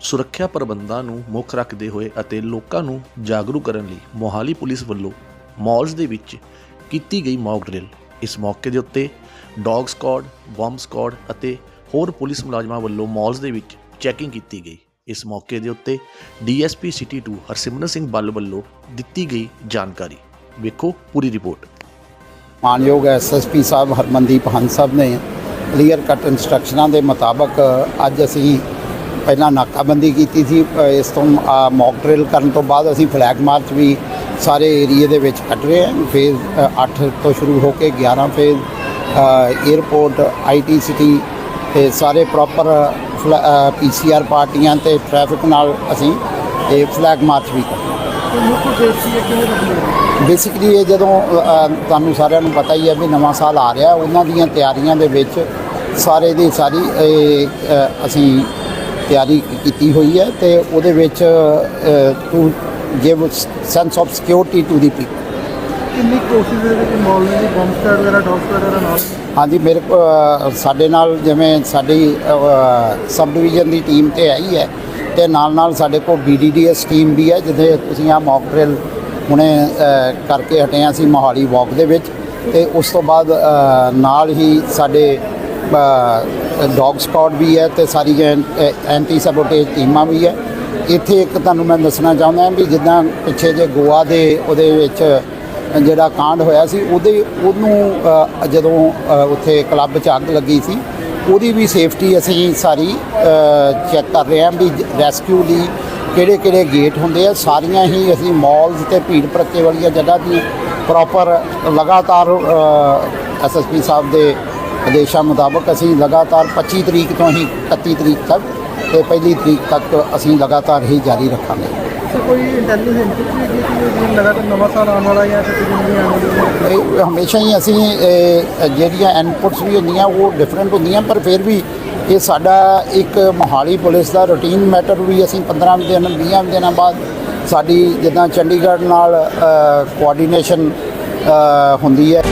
ਸੁਰੱਖਿਆ ਪ੍ਰਬੰਧਾਂ ਨੂੰ ਮੁੱਖ ਰੱਖਦੇ ਹੋਏ ਅਤੇ ਲੋਕਾਂ ਨੂੰ ਜਾਗਰੂਕ ਕਰਨ ਲਈ ਮੋਹਾਲੀ ਪੁਲਿਸ ਵੱਲੋਂ ਮਾਲਸ ਦੇ ਵਿੱਚ ਕੀਤੀ ਗਈ ਮੌਕ ਡਰਿਲ। ਇਸ ਮੌਕੇ ਦੇ ਉੱਤੇ ਡੌਗ ਸਕਾਡ, ਬੰਬ ਸਕਾਡ ਅਤੇ ਹੋਰ ਪੁਲਿਸ ਮੁਲਾਜ਼ਮਾਂ ਵੱਲੋਂ ਮਾਲਸ ਦੇ ਵਿੱਚ ਚੈਕਿੰਗ ਕੀਤੀ ਗਈ। ਇਸ ਮੌਕੇ ਦੇ ਉੱਤੇ ਡੀਐਸਪੀ ਸਿਟੀ 2 ਹਰਸਿਮਰਨ ਸਿੰਘ ਬੱਲ ਵੱਲੋਂ ਦਿੱਤੀ ਗਈ ਜਾਣਕਾਰੀ। ਵੇਖੋ ਪੂਰੀ ਰਿਪੋਰਟ। ਮਾਨਯੋਗ ਐਸਐਸਪੀ ਸਾਹਿਬ ਹਰਮਨਦੀਪ ਹੰਸ ਸਾਹਿਬ ਨੇ ਕਲੀਅਰ ਕੱਟ ਇਨਸਟਰਕਸ਼ਨਾਂ ਦੇ ਮੁਤਾਬਕ ਅੱਜ ਅਸੀਂ ਪਹਿਲਾਂ ਨਾਕਾਬੰਦੀ ਕੀਤੀ ਸੀ ਇਸ ਤੋਂ ਮੌਕ ਡਰਿਲ ਕਰਨ ਤੋਂ ਬਾਅਦ ਅਸੀਂ ਫਲੈਗ ਮਾਰਚ ਵੀ ਸਾਰੇ ਏਰੀਏ ਦੇ ਵਿੱਚ ਕੱਢ ਰਹੇ ਹਾਂ। ਫੇਜ਼ 8 ਤੋਂ ਸ਼ੁਰੂ ਹੋ ਕੇ 11 ਫੇਜ਼ 에ਅਰਪੋਰਟ ਆਈਟੀ ਸਿਟੀ ਤੇ ਸਾਰੇ ਪ੍ਰੋਪਰ ਪੀਸੀਆਰ ਪਾਰਟੀਆਂ ਤੇ ਟ੍ਰੈਫਿਕ ਨਾਲ ਅਸੀਂ ਇਹ ਫਲੈਗ ਮਾਰਚ ਵੀ ਕਰਦੇ ਬੇਸਿਕਲੀ ਇਹ ਜਦੋਂ ਤੁਹਾਨੂੰ ਸਾਰਿਆਂ ਨੂੰ ਪਤਾ ਹੀ ਹੈ ਵੀ ਨਵਾਂ ਸਾਲ ਆ ਰਿਹਾ ਉਹਨਾਂ ਦੀਆਂ ਤਿਆਰੀਆਂ ਦੇ ਵਿੱਚ ਸਾਰੇ ਦੀ ਸਾਰੀ ਅਸੀਂ ਤਿਆਰੀ ਕੀਤੀ ਹੋਈ ਹੈ ਤੇ ਉਹਦੇ ਵਿੱਚ to give sense of security to the people ਕਿੰਨੀ ਕੋਸ਼ਿਸ਼ ਦੇ ਵਿੱਚ ਮਾਲ ਨੇ ਬੰਬ ਸਟਾਰ ਵਗੈਰਾ ਡੌਗ ਸਟਾਰ ਵਗੈਰਾ ਨਾਲ? ਹਾਂਜੀ ਮੇਰੇ ਸਾਡੇ ਨਾਲ ਜਿਵੇਂ ਸਾਡੀ ਸਬ ਡਿਵੀਜ਼ਨ ਦੀ ਟੀਮ ਤੇ ਆਈ ਹੈ ਤੇ ਨਾਲ ਨਾਲ ਸਾਡੇ ਕੋਲ ਬੀਡੀਡੀਐਸ ਟੀਮ ਵੀ ਹੈ ਜਿਹਦੇ ਤੁਸੀਂ ਆ ਮੌਕ ਡਰਿਲ ਹੁਣੇ ਕਰਕੇ ਹਟੇ ਹਾਂ ਅਸੀਂ ਮੋਹਾਲੀ ਵਾਕ ਦੇ ਵਿੱਚ ਤੇ ਉਸ ਤੋਂ ਬਾਅਦ ਨਾਲ ਹੀ ਸਾਡੇ ਡੌਗ ਸਕਾਡ ਵੀ ਹੈ ਤੇ ਸਾਰੀਆਂ ਐਂਟੀ ਸਬੋਟੇਜ ਟੀਮਾਂ ਵੀ ਹੈ। ਇੱਥੇ ਇੱਕ ਤੁਹਾਨੂੰ ਮੈਂ ਦੱਸਣਾ ਚਾਹੁੰਦਾ ਵੀ ਜਿੱਦਾਂ ਪਿੱਛੇ ਜੇ ਗੋਆ ਦੇ ਉਹਦੇ ਵਿੱਚ ਜਿਹੜਾ ਕਾਂਡ ਹੋਇਆ ਸੀ, ਉਹਦੇ, ਉਹਨੂੰ ਜਦੋਂ ਉੱਥੇ ਕਲੱਬ 'ਚ ਅੱਗ ਲੱਗੀ ਸੀ, ਉਹਦੀ ਵੀ ਸੇਫਟੀ ਅਸੀਂ ਸਾਰੀ ਚੈੱਕ ਕਰ ਰਹੇ ਹਾਂ ਵੀ ਰੈਸਕਿਊ ਲਈ ਕਿਹੜੇ ਕਿਹੜੇ ਗੇਟ ਹੁੰਦੇ ਆ। ਸਾਰੀਆਂ ਹੀ ਅਸੀਂ ਮਾਲਸ ਤੇ ਭੀੜ ਭੜੱਕੇ ਵਾਲੀਆਂ ਜਗ੍ਹਾ ਦੀ ਪ੍ਰੋਪਰ ਲਗਾਤਾਰ ਐਸਐਸਪੀ ਸਾਹਿਬ ਦੇ ਆਦੇਸ਼ਾਂ ਮੁਤਾਬਕ ਅਸੀਂ ਲਗਾਤਾਰ 25 ਤਰੀਕ ਤੋਂ ਹੀ 31 ਤਰੀਕ ਤੱਕ ਤੇ ਪਹਿਲੀ ਤਰੀਕ ਤੱਕ ਅਸੀਂ ਲਗਾਤਾਰ ਹੀ ਜਾਰੀ ਰੱਖਾਂਗੇ। ਕੋਈ ਇੰਟੈਲੀਜੈਂਸ ਇਨਪੁਟ ਵੀ ਹੈਗੀ ਕਿ ਜਿਵੇਂ ਲਗਾਤਾਰ ਨਵਾਂ ਸਾਲ ਆਉਣ ਵਾਲਾ ਜਾਂ ਛੁੱਟੀ ਦਿਨ ਵੀ ਆਉਣ ਵਾਲੀ ਹੈ? ਇਹ ਹਮੇਸ਼ਾ ਹੀ ਅਸੀਂ ਜਿਹੜੀਆਂ ਇਨਪੁਟਸ ਵੀ ਹੁੰਦੀਆਂ ਉਹ ਡਿਫਰੈਂਟ ਹੁੰਦੀਆਂ ਪਰ ਫਿਰ ਵੀ ਇਹ ਸਾਡਾ ਇੱਕ ਮੋਹਾਲੀ ਪੁਲਿਸ ਦਾ ਰੂਟੀਨ ਮੈਟਰ ਵੀ ਅਸੀਂ 15 ਦਿਨ 20 ਦਿਨਾਂ ਬਾਅਦ ਸਾਡੀ ਜਿੱਦਾਂ ਚੰਡੀਗੜ੍ਹ ਨਾਲ ਕੋਆਰਡੀਨੇਸ਼ਨ ਹੁੰਦੀ ਹੈ।